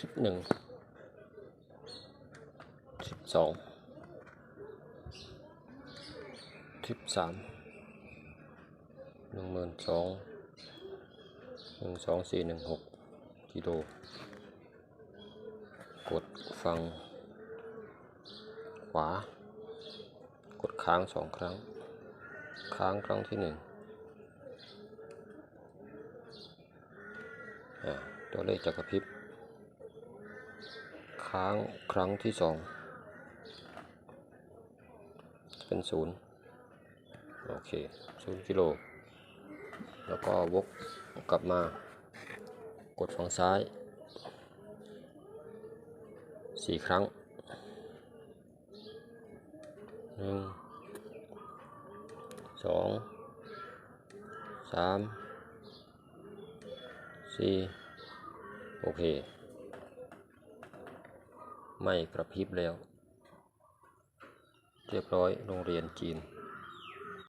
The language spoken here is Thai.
คลิปหนึ่งคลิปสองคลิปสามหนึ่งหมื่นสองหนึ่งสองสี่หนึ่งหกกิโลกดฟังขวา กดค้างสองครั้ง ค้างครั้งที่หนึ่งอ่าตัวเลขจะกระพริบ ค้างครั้งที่สองเป็นศูนย์โอเคศูนย์กิโล แล้วก็วกกลับมากดฝั่งซ้ายสี่ครั้งหนึ่งสองสามสี่โอเค ไม่กระพริบแล้ว เรียบร้อยโรงเรียนจีน